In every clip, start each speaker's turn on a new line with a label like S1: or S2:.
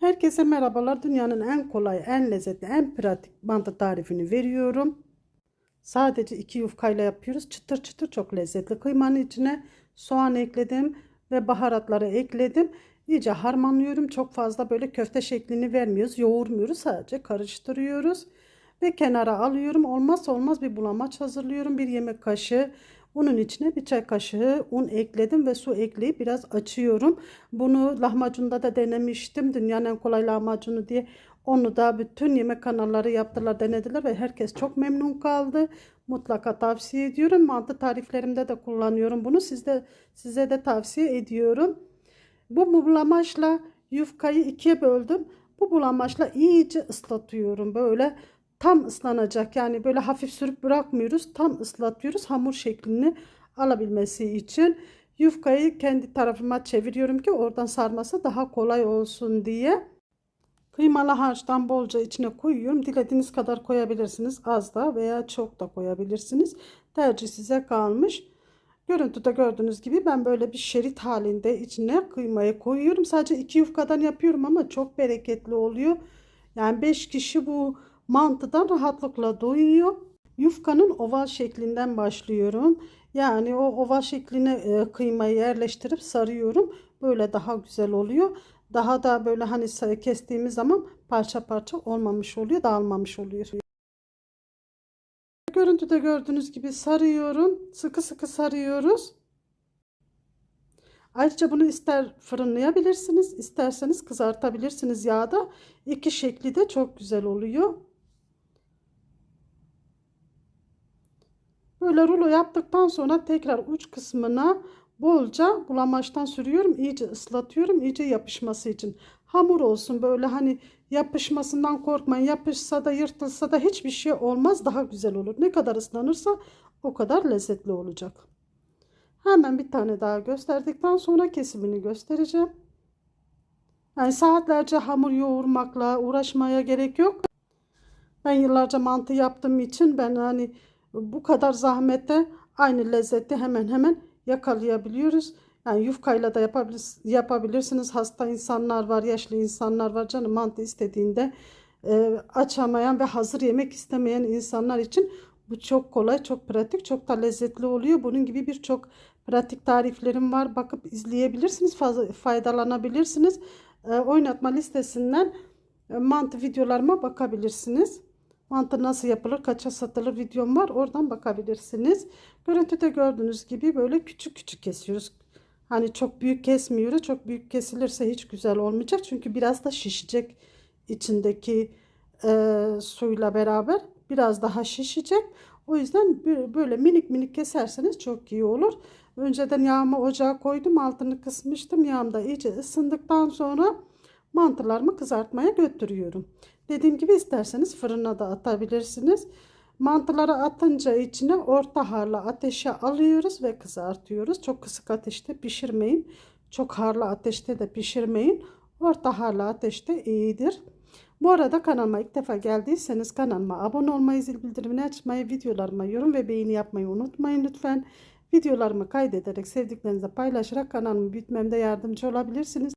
S1: Herkese merhabalar. Dünyanın en kolay, en lezzetli, en pratik mantı tarifini veriyorum. Sadece iki yufkayla yapıyoruz. Çıtır çıtır çok lezzetli. Kıymanın içine soğan ekledim ve baharatları ekledim. İyice harmanlıyorum. Çok fazla böyle köfte şeklini vermiyoruz. Yoğurmuyoruz. Sadece karıştırıyoruz. Ve kenara alıyorum. Olmazsa olmaz bir bulamaç hazırlıyorum. Bir yemek kaşığı unun içine bir çay kaşığı un ekledim ve su ekleyip biraz açıyorum. Bunu lahmacunda da denemiştim. Dünyanın en kolay lahmacunu diye. Onu da bütün yemek kanalları yaptılar, denediler ve herkes çok memnun kaldı. Mutlaka tavsiye ediyorum. Mantı tariflerimde de kullanıyorum bunu. Sizde size de tavsiye ediyorum. Bu bulamaçla yufkayı ikiye böldüm. Bu bulamaçla iyice ıslatıyorum. Böyle tam ıslanacak. Yani böyle hafif sürüp bırakmıyoruz. Tam ıslatıyoruz hamur şeklini alabilmesi için. Yufkayı kendi tarafıma çeviriyorum ki oradan sarması daha kolay olsun diye. Kıymalı harçtan bolca içine koyuyorum. Dilediğiniz kadar koyabilirsiniz. Az da veya çok da koyabilirsiniz. Tercih size kalmış. Görüntüde gördüğünüz gibi ben böyle bir şerit halinde içine kıymayı koyuyorum. Sadece iki yufkadan yapıyorum ama çok bereketli oluyor. Yani 5 kişi bu mantıdan rahatlıkla doyuyor. Yufkanın oval şeklinden başlıyorum. Yani o oval şekline kıymayı yerleştirip sarıyorum. Böyle daha güzel oluyor. Daha da böyle hani kestiğimiz zaman parça parça olmamış oluyor, dağılmamış oluyor. Görüntüde gördüğünüz gibi sarıyorum. Sıkı sıkı sarıyoruz. Ayrıca bunu ister fırınlayabilirsiniz, isterseniz kızartabilirsiniz yağda. İki şekli de çok güzel oluyor. Böyle rulo yaptıktan sonra tekrar uç kısmına bolca bulamaçtan sürüyorum. iyice ıslatıyorum. iyice yapışması için. Hamur olsun böyle hani yapışmasından korkmayın. Yapışsa da yırtılsa da hiçbir şey olmaz. Daha güzel olur. Ne kadar ıslanırsa o kadar lezzetli olacak. Hemen bir tane daha gösterdikten sonra kesimini göstereceğim. Yani saatlerce hamur yoğurmakla uğraşmaya gerek yok. Ben yıllarca mantı yaptığım için ben hani bu kadar zahmette aynı lezzeti hemen hemen yakalayabiliyoruz. Yani yufkayla da yapabilir, yapabilirsiniz. Hasta insanlar var, yaşlı insanlar var. Canım mantı istediğinde e, açamayan ve hazır yemek istemeyen insanlar için bu çok kolay, çok pratik, çok da lezzetli oluyor. Bunun gibi birçok pratik tariflerim var. Bakıp izleyebilirsiniz, faydalanabilirsiniz. E, oynatma listesinden e, mantı videolarıma bakabilirsiniz. Mantı nasıl yapılır, kaça satılır videom var. Oradan bakabilirsiniz. Görüntüde gördüğünüz gibi böyle küçük küçük kesiyoruz. Hani çok büyük kesmiyoruz. Çok büyük kesilirse hiç güzel olmayacak. Çünkü biraz da şişecek içindeki e, suyla beraber. Biraz daha şişecek. O yüzden böyle minik minik keserseniz çok iyi olur. Önceden yağımı ocağa koydum. Altını kısmıştım. Yağım da iyice ısındıktan sonra mantılarımı kızartmaya götürüyorum. Dediğim gibi isterseniz fırına da atabilirsiniz. Mantıları atınca içine orta harlı ateşe alıyoruz ve kızartıyoruz. Çok kısık ateşte pişirmeyin. Çok harlı ateşte de pişirmeyin. Orta harlı ateşte iyidir. Bu arada kanalıma ilk defa geldiyseniz kanalıma abone olmayı, zil bildirimini açmayı, videolarıma yorum ve beğeni yapmayı unutmayın lütfen. Videolarımı kaydederek sevdiklerinizle paylaşarak kanalımı büyütmemde yardımcı olabilirsiniz.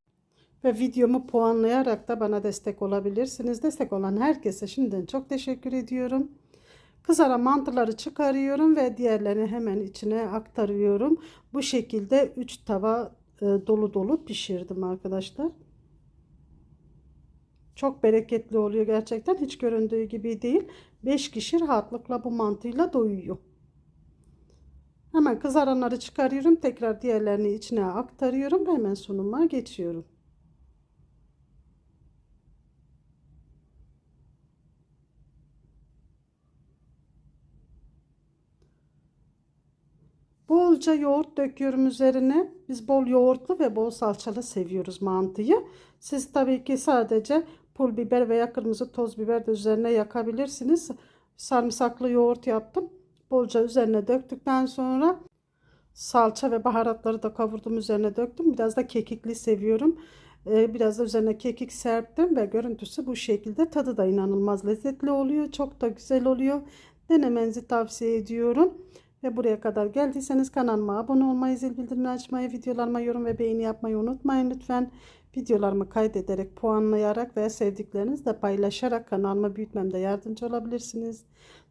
S1: Ve videomu puanlayarak da bana destek olabilirsiniz. Destek olan herkese şimdiden çok teşekkür ediyorum. Kızaran mantıları çıkarıyorum ve diğerlerini hemen içine aktarıyorum. Bu şekilde 3 tava e, dolu dolu pişirdim arkadaşlar. Çok bereketli oluyor gerçekten. Hiç göründüğü gibi değil. 5 kişi rahatlıkla bu mantıyla doyuyor. Hemen kızaranları çıkarıyorum. Tekrar diğerlerini içine aktarıyorum. Hemen sunuma geçiyorum. Bolca yoğurt döküyorum üzerine. Biz bol yoğurtlu ve bol salçalı seviyoruz mantıyı. Siz tabii ki sadece pul biber veya kırmızı toz biber de üzerine yakabilirsiniz. Sarımsaklı yoğurt yaptım. Bolca üzerine döktükten sonra salça ve baharatları da kavurdum üzerine döktüm. Biraz da kekikli seviyorum. Ee, biraz da üzerine kekik serptim ve görüntüsü bu şekilde. Tadı da inanılmaz lezzetli oluyor. Çok da güzel oluyor. Denemenizi tavsiye ediyorum. Ve buraya kadar geldiyseniz kanalıma abone olmayı, zil bildirimini açmayı, videolarıma yorum ve beğeni yapmayı unutmayın lütfen. videolarımı kaydederek, puanlayarak ve sevdiklerinizle paylaşarak kanalımı büyütmemde yardımcı olabilirsiniz.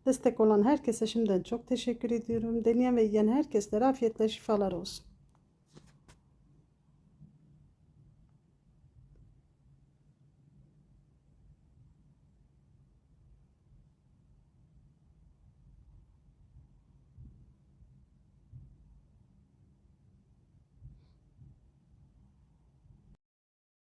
S1: Destek olan herkese şimdiden çok teşekkür ediyorum. Deneyen ve yiyen herkeslere afiyetle şifalar olsun.